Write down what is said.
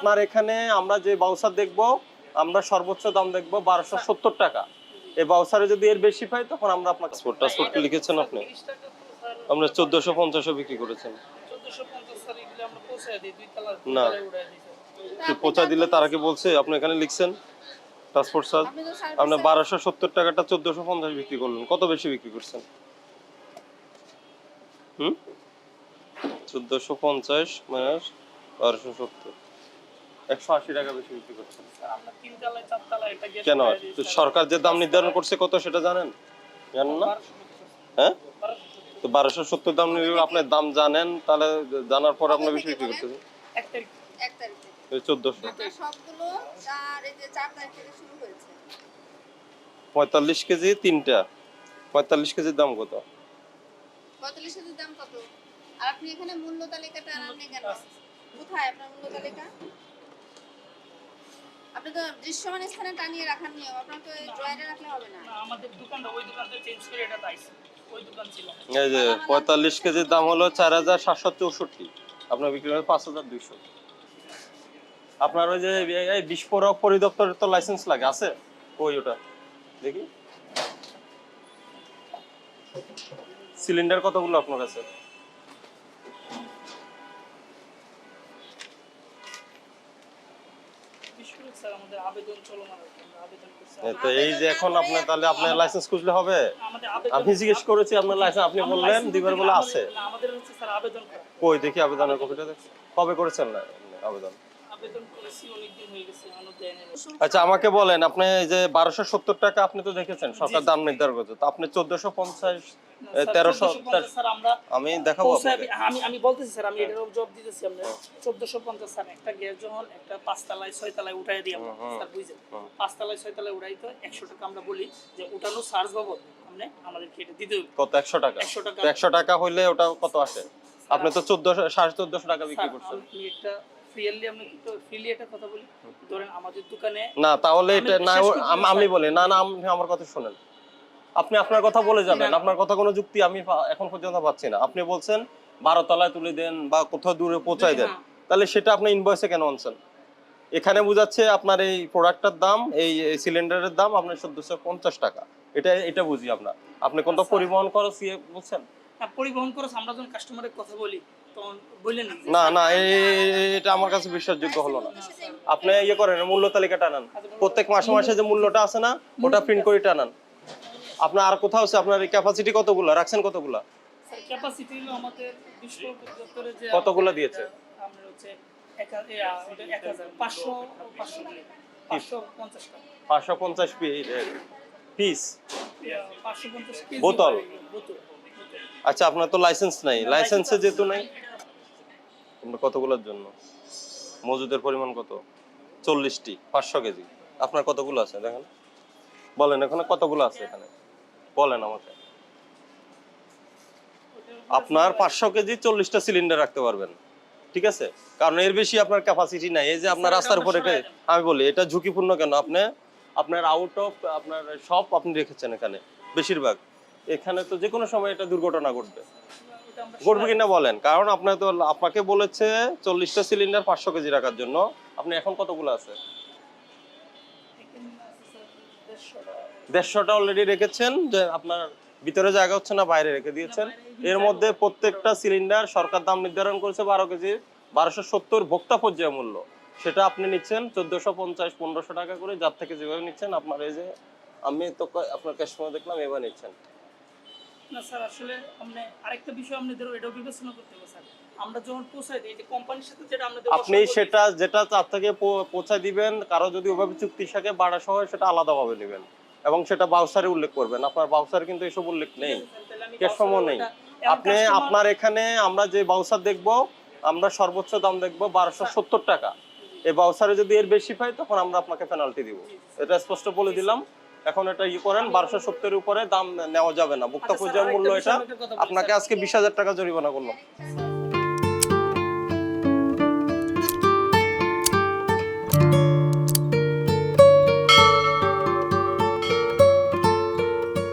আপনার এখানে আমরা যে বাউসার দেখব আমরা সর্বোচ্চ দাম দেখব বারোশো সত্তর টাকা। এই বাউসারে যদি এর বেশি পাই তখন আমরা আপনাকে পাসপোর্ট লিখেছেন আপনি? আমরা চোদ্দশো পঞ্চাশও বিক্রি করেছেন। না। তো দিলে তারা কি বলছে আপনি এখানে লিখছেন পাসপোর্ট চার্জ আপনি তো সার্ভিস আপনি বারোশো সত্তর টাকাটা চোদ্দশো পঞ্চাশ বিক্রি করলেন। কত বেশি বিক্রি করছেন? হুম? চোদ্দশো পঞ্চাশ মাইনাস বারোশো সত্তর। একশো আশি টাকা বেশি বিক্রি করছেন কেন? তো সরকার যে দাম নির্ধারণ করছে কত সেটা জানেন? জানেন না? হ্যাঁ? তো বারোশো সত্তর দাম নিলে আপনার দাম জানেন তাহলে জানার পর আপনি বেশি বিক্রি করতেছেন। এক তারিখে। চোদ্দশো। আপনার সবগুলো চার এই যে চার তারিখ থেকে শুরু হয়েছে। পঁয়তাল্লিশ কেজি তিনটা। পঁয়তাল্লিশ কেজির দাম কত? পঁয়তাল্লিশ কেজির দাম কত? আর আপনি এখানে মূল্য তালিকাটা কেন? কোথায় আপনার মূল্য তালিকা? আপনি তো দৃশ্যমান স্থানে টানিয়ে রাখার নিয়ম আপনার তো ড্রয়ারে রাখলে হবে না। আমাদের দোকানটা ওই দোকানটা চেঞ্জ করে এটা ছিল। এই যে পঁয়তাল্লিশ কেজির দাম হলো চার হাজার সাতশো চৌষট্টি। আপনার বিক্রি হবে পাঁচ হাজার দুইশো। আপনার ওই যে এই বিস্ফোরক পরিদপ্তরের তো লাইসেন্স লাগে আছে? ওই ওটা। দেখি। সিলিন্ডার কতগুলো আপনার কাছে? তো এই যে এখন আপনার তাহলে আপনার লাইসেন্স খুঁজলে হবে? আমাদের আমি জিজ্ঞেস করেছি আপনার লাইসেন্স আপনি বললেন দিবার বলে আছে না, আমাদের হচ্ছে স্যার আবেদন করা। কই দেখি আবেদনের কপিটা কবে করেছেন না আবেদন? হয়ে আচ্ছা আমাকে বলেন আপনি যে বারোশো সত্তর টাকা আপনি তো দেখেছেন সরকার দাম নির্ধারণ করছে। তো আপনি চোদ্দশো পঞ্চাশ তেরোশো 1450 স্যার আমরা আমি দেখাবো আমি আমি বলতেছি স্যার আমি এটার জব দিতেছি আমরা চোদ্দশো পঞ্চাশ স্যার একটা গ্যাস যখন একটা পাঁচতলায় ছয়তলায় উঠাই দিই আমরা। স্যার বুঝছেন। পাঁচতলায় ছয়তলায় উঠাই তো একশো টাকা আমরা বলি যে উঠানো চার্জ বাবদ আপনি আমাদেরকে এটা দিতে কত? একশো টাকা। 100 টাকা। একশো টাকা হইলে ওটা কত আসে? আপনি তো চোদ্দশো সাড়ে চোদ্দশো টাকা বিক্রি করছেন। আমি একটা ফ্রিয়ালি আমি কিন্তু ফ্রিলি একটা কথা বলি। ধরেন আমাদের দোকানে না তাহলে এটা না শেষ ও- করতে আম- আমি বলি না না আপনি আমার কথা শোনেন। আপনি আপনার কথা বলে যাবেন। না, না। আপনার কথা কোনো যুক্তি আমি এখন পর্যন্ত পাচ্ছি না। আপনি বলছেন বারো তলায় তুলে দেন বা কোথাও দূরে পৌঁছায় দেন। তাহলে সেটা আপনি ইনভয়েসে কেন আনছেন? এখানে বুঝাচ্ছে আপনার এই প্রোডাক্টটার দাম এই সিলিন্ডারের দাম আপনার চোদ্দশো পঞ্চাশ টাকা। এটা এটা বুঝি আপনার আপনি কোনটা আচ্ছা। পরিবহন খরচ ইয়ে বলছেন? হ্যাঁ, পরিবহন খরচ আমরা যখন কাস্টমারের কথা বলি না। না এটা আমার কাছে বিশ্বাসযোগ্য হলো না। আপনি ইয়ে করেন মূল্য তালিকা টানান। প্রত্যেক মাসে মাসে যে মূল্যটা আছে না ওটা প্রিন্ট করে টানান। আপনার আর কোথাও আছে? আপনার ক্যাপাসিটি কতগুলো? রাখছেন কতগুলো? ক্যাপাসিটি হলো আমাদের বিশ্ব দপ্তরে যে কতগুলো দিয়েছে? আমরা হচ্ছে এক হা- এ, আ, ওটা এক হাজার পাঁচশো পাঁচশো পাঁচশো পঞ্চাশ টাকা। পাঁচশো পঞ্চাশ পিস বোতল। আচ্ছা আপনার তো লাইসেন্স নাই। লাইসেন্সে যেহেতু নাই। আপনার কতগুলোর জন্য? মজুদের পরিমাণ কত? চল্লিশটি পাঁচশো কেজি। আপনার কতগুলো আছে? দেখেন। বলেন এখানে কতগুলো আছে এখানে? বলেন আমাকে। আপনার পাঁচশো কেজি চল্লিশটা সিলিন্ডার রাখতে পারবেন। ঠিক আছে? কারণ এর বেশি আপনার ক্যাপাসিটি নাই। এই যে আপনার রাস্তার উপরে আমি বলি এটা ঝুঁকিপূর্ণ কেন? আপনি আপনার আউট অফ আপনার সব আপনি রেখেছেন এখানে বেশিরভাগ। এখানে তো যে কোনো সময় এটা দুর্ঘটনা ঘটবে। ঘটবে কিনা বলেন কারণ আপনার তো আপনাকে বলেছে চল্লিশটা সিলিন্ডার পাঁচশো কেজি রাখার জন্য। আপনি এখন কতগুলো আছে। দেড়শোটা অলরেডি রেখেছেন যে আপনার ভিতরে জায়গা হচ্ছে না বাইরে রেখে দিয়েছেন। এর মধ্যে প্রত্যেকটা সিলিন্ডার সরকার দাম নির্ধারণ করেছে বারো কেজি বারোশো সত্তর ভোক্তা পর্যায় মূল্য। সেটা আপনি নিচ্ছেন চোদ্দশো পঞ্চাশ পনেরোশো টাকা করে। যার থেকে যেভাবে নিচ্ছেন আপনার এই যে আমি তো আপনার কাস্টমার দেখলাম এবার নিচ্ছেন। না স্যার আসলে আপনি আরেকটা বিষয় আপনাদের বিবেচনা করতে হবে স্যার। আমরা যখন পৌঁছাই দিই যে কোম্পানির সাথে যেটা আমাদের আপনি সেটা যেটা তার থেকে পৌ- পৌঁছায় দিবেন কারও যদি ওভাবে চুক্তি থাকে বাড়া সহ সেটা আলাদাভাবে নেবেন। এবং সেটা বাউসারে উল্লেখ করবেন। আপনার বাউসারে কিন্তু এসব উল্লেখ নেই। নেই। আপনি আপনার এখানে আমরা যে বাউসার দেখব আমরা সর্বোচ্চ দাম দেখব বারোশো সত্তর টাকা। এই বাউসারে যদি এর বেশি পাই তখন আমরা আপনাকে পেনাল্টি দিব। এটা স্পষ্ট বলে দিলাম। এখন এটা ই করেন বারোশো সত্তরের উপরে দাম নেওয়া যাবে না। ভোক্তা আচ্ছা, পর্যায়ের মূল্য এটা। আপনাকে আজকে বিশ হাজার টাকা জরিমানা করলাম।